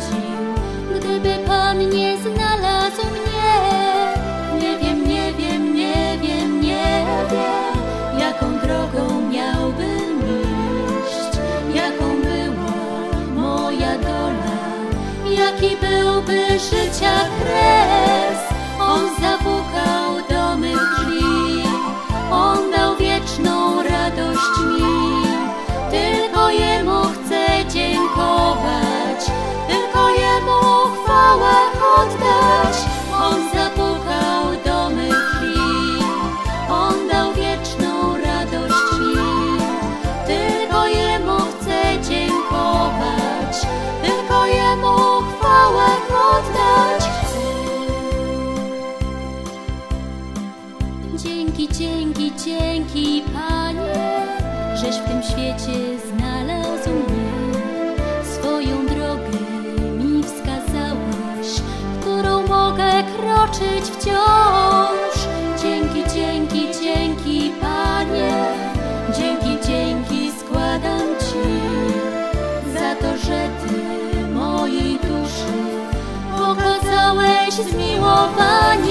sądził Gdyby Pan nie znalazł mnie. Nie wiem, nie wiem, nie wiem, nie wiem Jaką drogą miałbym iść Jaką była moja dola Jaki byłby życia kres Dzięki Panie, żeś w tym świecie znalazł mnie. Swoją drogę mi wskazałeś, którą mogę kroczyć wciąż. Dzięki, dzięki, dzięki Panie, dzięki, dzięki składam Ci za to, że Ty mojej duszy pokazałeś zmiłowanie.